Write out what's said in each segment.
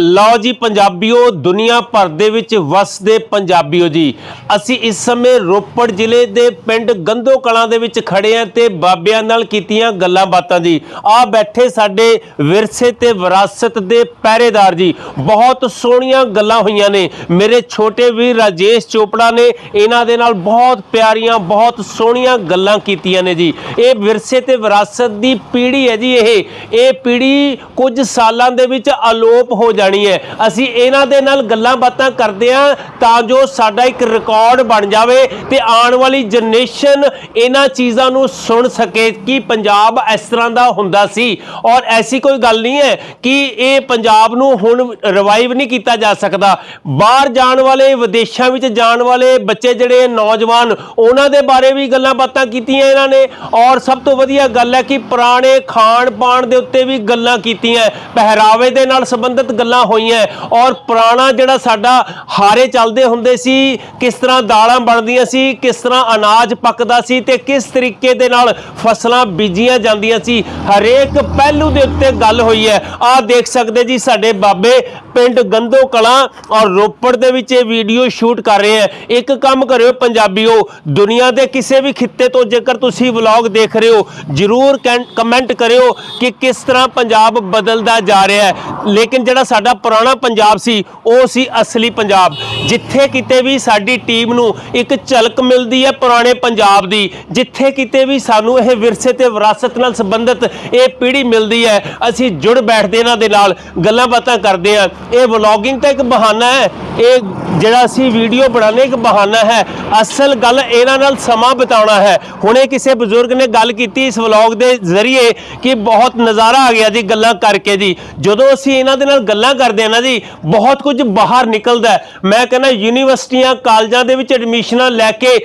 ਲਓ ਜੀ ਪੰਜਾਬੀਓ, ਦੁਨੀਆ ਭਰ ਦੇ ਵਿੱਚ ਵਸਦੇ ਪੰਜਾਬੀਓ ਜੀ। ਅਸੀਂ ਇਸ ਸਮੇਂ ਰੋਪੜ ਜ਼ਿਲ੍ਹੇ ਦੇ ਪਿੰਡ ਗੰਦੋ ਕਲਾਂ ਦੇ ਵਿੱਚ ਖੜੇ ਆਂ ਤੇ ਬਾਬਿਆਂ ਨਾਲ ਕੀਤੀਆਂ ਗੱਲਾਂ ਬਾਤਾਂ ਜੀ। ਆ ਬੈਠੇ ਸਾਡੇ ਵਿਰਸੇ ਤੇ ਵਿਰਾਸਤ ਦੇ ਪਹਿਰੇਦਾਰ ਜੀ। ਬਹੁਤ ਸੋਹਣੀਆਂ ਗੱਲਾਂ ਹੋਈਆਂ ਨੇ। ਮੇਰੇ ਛੋਟੇ ਵੀਰ ਰਾਜੇਸ਼ ਚੋਪੜਾ ਨੇ ਇਹਨਾਂ ਦੇ ਨਾਲ ਬਹੁਤ ਪਿਆਰੀਆਂ, ਬਹੁਤ ਸੋਹਣੀਆਂ ਗੱਲਾਂ ਕੀਤੀਆਂ ਨੇ ਜੀ। ਇਹ ਵਿਰਸੇ ਤੇ ਵਿਰਾਸਤ ਦੀ ਪੀੜ੍ਹੀ ਹੈ ਜੀ ਇਹ। ਇਹ ਪੀੜ੍ਹੀ ਕੁਝ ਸਾਲਾਂ ਦੇ ਵਿੱਚ ਅਲੋਪ ਹੋ ਜਾ ਜਾਣੀ ਹੈ। ਅਸੀਂ ਇਹਨਾਂ ਦੇ ਨਾਲ ਗੱਲਾਂ ਬਾਤਾਂ ਕਰਦੇ ਹਾਂ ਤਾਂ ਜੋ ਸਾਡਾ ਇੱਕ ਰਿਕਾਰਡ ਬਣ ਜਾਵੇ ਤੇ ਆਉਣ ਵਾਲੀ ਜਨਰੇਸ਼ਨ ਇਹਨਾਂ ਚੀਜ਼ਾਂ ਨੂੰ ਸੁਣ ਸਕੇ ਕਿ ਪੰਜਾਬ ਇਸ ਤਰ੍ਹਾਂ ਦਾ ਹੁੰਦਾ ਸੀ। ਔਰ ਐਸੀ ਕੋਈ ਗੱਲ ਨਹੀਂ ਹੈ ਕਿ ਇਹ ਪੰਜਾਬ ਨੂੰ ਹੁਣ ਰਿਵਾਈਵ ਨਹੀਂ ਕੀਤਾ ਜਾ ਸਕਦਾ। ਬਾਹਰ ਜਾਣ ਵਾਲੇ, ਵਿਦੇਸ਼ਾਂ ਵਿੱਚ ਜਾਣ ਵਾਲੇ ਬੱਚੇ ਜਿਹੜੇ ਨੌਜਵਾਨ, ਉਹਨਾਂ ਦੇ ਬਾਰੇ ਵੀ ਗੱਲਾਂ ਬਾਤਾਂ ਕੀਤੀਆਂ ਇਹਨਾਂ ਨੇ। ਔਰ ਸਭ ਤੋਂ ਵਧੀਆ ਗੱਲ ਹੈ ਕਿ ਪੁਰਾਣੇ ਖਾਣ ਪਾਣ ਦੇ ਉੱਤੇ ਵੀ ਗੱਲਾਂ ਕੀਤੀਆਂ। ਪਹਿਰਾਵੇ ਦੇ ਨਾਲ ਸੰਬੰਧਿਤ ਗੱਲਾਂ ਹੋਈਆਂ ਔਰ ਪੁਰਾਣਾ ਜਿਹੜਾ ਸਾਡਾ ਹਾਰੇ ਚੱਲਦੇ ਹੁੰਦੇ ਸੀ, ਕਿਸ ਤਰ੍ਹਾਂ ਦਾਲਾਂ ਬਣਦੀਆਂ ਸੀ, ਕਿਸ ਤਰ੍ਹਾਂ ਅਨਾਜ ਪੱਕਦਾ ਸੀ ਤੇ ਕਿਸ ਤਰੀਕੇ ਦੇ ਨਾਲ ਫਸਲਾਂ ਬੀਜੀਆਂ ਜਾਂਦੀਆਂ ਸੀ, ਹਰੇਕ ਪਹਿਲੂ ਦੇ ਉੱਤੇ ਗੱਲ ਹੋਈ ਹੈ। ਆਹ ਦੇਖ ਸਕਦੇ ਜੀ ਸਾਡੇ ਬਾਬੇ ਪਿੰਡ ਗੰਦੋ ਕਲਾਂ ਔਰ ਰੋਪੜ ਦੇ ਵਿੱਚ ਇਹ ਵੀਡੀਓ ਸ਼ੂਟ ਕਰ ਰਹੇ ਹੈ। ਇੱਕ ਕੰਮ ਕਰਿਓ ਪੰਜਾਬੀਓ, ਦੁਨੀਆ ਦੇ ਕਿਸੇ ਵੀ ਖਿੱਤੇ ਤੋਂ ਜੇਕਰ ਤੁਸੀਂ ਵਲੌਗ ਦੇਖ ਰਹੇ ਹੋ, ਜਰੂਰ ਕਮੈਂਟ ਕਰਿਓ ਕਿ ਕਿਸ ਤਰ੍ਹਾਂ ਪੰਜਾਬ ਬਦਲਦਾ ਜਾ ਰਿਹਾ ਹੈ। ਲੇਕਿਨ ਜਿਹੜਾ ਸਾਡਾ ਪੁਰਾਣਾ ਪੰਜਾਬ ਸੀ, ਉਹ ਸੀ ਅਸਲੀ ਪੰਜਾਬ। ਜਿੱਥੇ ਕਿਤੇ ਵੀ ਸਾਡੀ ਟੀਮ ਨੂੰ ਇੱਕ ਝਲਕ ਮਿਲਦੀ ਹੈ ਪੁਰਾਣੇ ਪੰਜਾਬ ਦੀ, ਜਿੱਥੇ ਕਿਤੇ ਵੀ ਸਾਨੂੰ ਇਹ ਵਿਰਸੇ ਤੇ ਵਿਰਾਸਤ ਨਾਲ ਸੰਬੰਧਿਤ ਇਹ ਪੀੜ੍ਹੀ ਮਿਲਦੀ ਹੈ, ਅਸੀਂ ਜੁੜ ਬੈਠਦੇ ਇਹਨਾਂ ਦੇ ਨਾਲ, ਗੱਲਾਂ ਬਾਤਾਂ ਕਰਦੇ ਹਾਂ। ਇਹ ਵਲੌਗਿੰਗ ਤਾਂ ਇੱਕ ਬਹਾਨਾ ਹੈ, ਇਹ ਜਿਹੜਾ ਅਸੀਂ ਵੀਡੀਓ ਬਣਾਉਣੇ ਇੱਕ ਬਹਾਨਾ ਹੈ। ਅਸਲ ਗੱਲ ਇਹਨਾਂ ਨਾਲ ਸਮਾਂ ਬਿਤਾਉਣਾ ਹੈ। ਹੁਣੇ ਕਿਸੇ ਬਜ਼ੁਰਗ ਨੇ ਗੱਲ ਕੀਤੀ ਇਸ ਵਲੌਗ ਦੇ ਜ਼ਰੀਏ ਕਿ ਬਹੁਤ ਨਜ਼ਾਰਾ ਆ ਗਿਆ ਜੀ ਗੱਲਾਂ ਕਰਕੇ ਜੀ। ਜਦੋਂ ਅਸੀਂ ਇਹਨਾਂ ਦੇ ਨਾਲ ਗੱਲਾਂ ਕਰਦੇ ਹਾਂ ਨਾ ਜੀ, ਬਹੁਤ ਕੁਝ ਬਾਹਰ ਨਿਕਲਦਾ ਮੈਂ ਕਹਿੰਦਾ ਯੂਨੀਵਰਸਿਟੀਆਂ, ਕਾਲਜਾਂ ਦੇ ਵਿੱਚ ਐਡਮਿਸ਼ਨਾਂ ਲੈ ਕੇ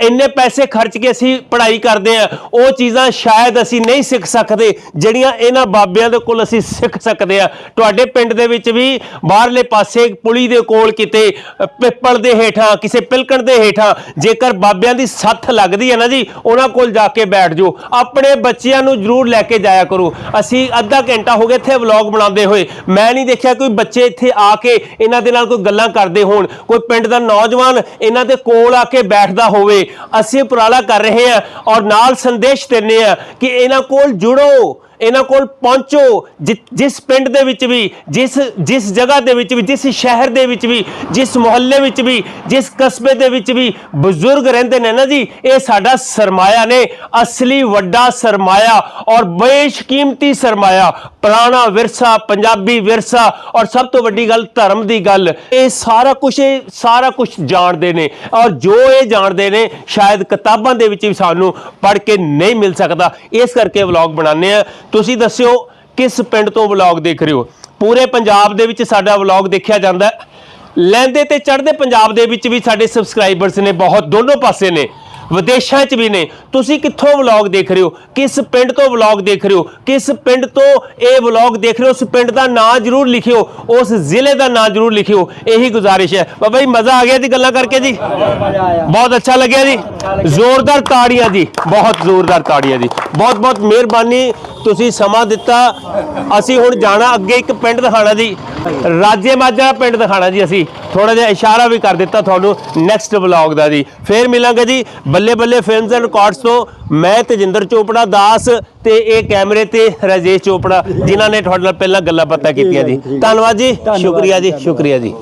ਇੰਨੇ ਪੈਸੇ ਖਰਚ ਕੇ ਅਸੀਂ ਪੜ੍ਹਾਈ ਕਰਦੇ ਆ, ਉਹ ਚੀਜ਼ਾਂ ਸ਼ਾਇਦ ਅਸੀਂ ਨਹੀਂ ਸਿੱਖ ਸਕਦੇ, ਜਿਹੜੀਆਂ ਇਹਨਾਂ ਬਾਬਿਆਂ ਦੇ ਕੋਲ ਅਸੀਂ ਸਿੱਖ ਸਕਦੇ ਆ। ਤੁਹਾਡੇ ਪਿੰਡ ਦੇ ਵਿੱਚ ਵੀ ਬਾਹਰਲੇ ਪਾਸੇ ਪੁਲੀ ਦੇ ਕੋਲ ਕਿਤੇ ਪਿੱਪਲ ਦੇ ਹੇਠਾਂ, ਕਿਸੇ ਪਿਲਕਣ ਦੇ ਹੇਠਾਂ, ਜੇਕਰ ਬਾਬਿਆਂ ਦੀ ਸੱਥ ਲੱਗਦੀ ਹੈ ਨਾ ਜੀ, ਉਹਨਾਂ ਕੋਲ ਜਾ ਕੇ ਬੈਠ ਜਾਓ। ਆਪਣੇ ਬੱਚਿਆਂ ਨੂੰ ਜ਼ਰੂਰ ਲੈ ਕੇ ਜਾਇਆ ਕਰੋ। ਅਸੀਂ ਅੱਧਾ ਘੰਟਾ ਹੋ ਗਿਆ ਇੱਥੇ ਵਲੌਗ ਬਣਾਉਂਦੇ ਹੋਏ। ਮੈਂ ਨਹੀਂ ਦੇਖਿਆ ਕੋਈ ਬੱਚੇ ਇੱਥੇ ਆ ਕੇ ਇਹਨਾਂ ਦੇ ਨਾਲ ਕੋਈ ਗੱਲਾਂ ਕਰਦੇ ਹੋਣ। ਕੋਈ ਪਿੰਡ ਦਾ ਨੌਜਵਾਨ ਇਹਨਾਂ ਦੇ ਕੋਲ ਆ ਕੇ ਬੈਠਦਾ ਹੋਵੇ। ਅਸੀਂ ਉਪਰਾਲਾ ਕਰ ਰਹੇ ਹਾਂ ਔਰ ਨਾਲ ਸੰਦੇਸ਼ ਦਿੰਦੇ ਹਾਂ ਕਿ ਇਹਨਾਂ ਕੋਲ ਜੁੜੋ। ਇਹਨਾਂ ਕੋਲ ਪਹੁੰਚੋ, ਜਿ- ਜਿਸ ਪਿੰਡ ਦੇ ਵਿੱਚ ਵੀ, ਜਿਸ ਜਿਸ ਜਗ੍ਹਾ ਦੇ ਵਿੱਚ ਵੀ, ਜਿਸ ਸ਼ਹਿਰ ਦੇ ਵਿੱਚ ਵੀ, ਜਿਸ ਮੁਹੱਲੇ ਵਿੱਚ ਵੀ, ਜਿਸ ਕਸਬੇ ਦੇ ਵਿੱਚ ਵੀ ਬਜ਼ੁਰਗ ਰਹਿੰਦੇ ਨੇ ਨਾ ਜੀ, ਇਹ ਸਾਡਾ ਸਰਮਾਇਆ ਨੇ, ਅਸਲੀ ਵੱਡਾ ਸਰਮਾਇਆ ਔਰ ਬੇਸ਼ਕੀਮਤੀ ਸਰਮਾਇਆ। ਪੁਰਾਣਾ ਵਿਰਸਾ, ਪੰਜਾਬੀ ਵਿਰਸਾ ਔਰ ਸਭ ਤੋਂ ਵੱਡੀ ਗੱਲ ਧਰਮ ਦੀ ਗੱਲ। ਇਹ ਸਾਰਾ ਕੁਝ ਇਹ ਸਾਰਾ ਕੁਝ ਜਾਣਦੇ ਨੇ ਔਰ ਜੋ ਇਹ ਜਾਣਦੇ ਨੇ, ਸ਼ਾਇਦ ਕਿਤਾਬਾਂ ਦੇ ਵਿੱਚ ਵੀ ਸਾਨੂੰ ਪੜ੍ਹ ਕੇ ਨਹੀਂ ਮਿਲ ਸਕਦਾ। ਇਸ ਕਰਕੇ ਵਲੌਗ ਬਣਾਉਂਦੇ ਆ ਤੁਸੀਂ ਦੱਸਿਓ ਕਿਸ ਪਿੰਡ ਤੋਂ ਵਲੌਗ ਦੇਖ ਰਹੇ ਹੋ? ਪੂਰੇ ਪੰਜਾਬ ਦੇ ਵਿੱਚ ਸਾਡਾ ਵਲੌਗ ਦੇਖਿਆ ਜਾਂਦਾ ਲੈਂਦੇ ਤੇ ਚੜ੍ਹਦੇ ਪੰਜਾਬ ਦੇ ਵਿੱਚ ਵੀ ਸਾਡੇ ਸਬਸਕ੍ਰਾਈਬਰਸ ਨੇ ਬਹੁਤ, ਦੋਨੋਂ ਪਾਸੇ ਨੇ। ਵਿਦੇਸ਼ਾਂ 'ਚ ਵੀ ਨੇ। ਤੁਸੀਂ ਕਿੱਥੋਂ ਵਲੌਗ ਦੇਖ ਰਹੇ ਹੋ? ਕਿਸ ਪਿੰਡ ਤੋਂ ਵਲੌਗ ਦੇਖ ਰਹੇ ਹੋ? ਕਿਸ ਪਿੰਡ ਤੋਂ ਇਹ ਵਲੌਗ ਦੇਖ ਰਹੇ ਹੋ? ਉਸ ਪਿੰਡ ਦਾ ਨਾਂ ਜ਼ਰੂਰ ਲਿਖਿਓ। ਉਸ ਜ਼ਿਲ੍ਹੇ ਦਾ ਨਾਂ ਜ਼ਰੂਰ ਲਿਖਿਓ। ਇਹੀ ਗੁਜ਼ਾਰਿਸ਼ ਹੈ। ਬਾਬਾ ਜੀ, ਮਜ਼ਾ ਆ ਗਿਆ ਜੀ ਗੱਲਾਂ ਕਰਕੇ ਜੀ? ਬਹੁਤ ਅੱਛਾ ਲੱਗਿਆ ਜੀ। ਜ਼ੋਰਦਾਰ ਤਾੜੀਆਂ ਜੀ। ਬਹੁਤ ਜ਼ੋਰਦਾਰ ਤਾੜੀਆਂ ਜੀ। ਬਹੁਤ ਬਹੁਤ ਮਿਹਰਬਾਨੀ ਤੁਸੀਂ ਸਮਾਂ ਦਿੱਤਾ। ਅਸੀਂ ਹੁਣ ਜਾਣਾ ਅੱਗੇ ਇੱਕ ਪਿੰਡ ਦਿਖਾਣਾ ਜੀ। ਰਾਜੇ ਮਾਜਰਾ ਪਿੰਡ ਦਿਖਾਣਾ ਜੀ ਅਸੀਂ। ਥੋੜਾ ਜਿਹਾ ਇਸ਼ਾਰਾ ਵੀ ਕਰ ਦਿੱਤਾ ਤੁਹਾਨੂੰ ਨੈਕਸਟ ਵਲੌਗ ਦਾ ਜੀ। ਫੇਰ ਮਿਲਾਂਗੇ ਜੀ ਬੱਲੇ ਬੱਲੇ ਫਿਲਮਸ ਐਂਡ ਰਿਕਾਰਡਸ ਤੋਂ। ਮੈਂ ਤੇਜਿੰਦਰ ਚੋਪੜਾ ਦਾਸ ਤੇ ਇਹ ਕੈਮਰੇ ਤੇ ਰਾਜੇਸ਼ ਚੋਪੜਾ ਜਿਨ੍ਹਾਂ ਨੇ ਤੁਹਾਡੇ ਨਾਲ ਪਹਿਲਾਂ ਗੱਲਾਂ ਬਾਤਾਂ ਕੀਤੀਆਂ ਜੀ। ਧੰਨਵਾਦ ਜੀ ਸ਼ੁਕਰੀਆ ਜੀ ਸ਼ੁਕਰੀਆ ਜੀ।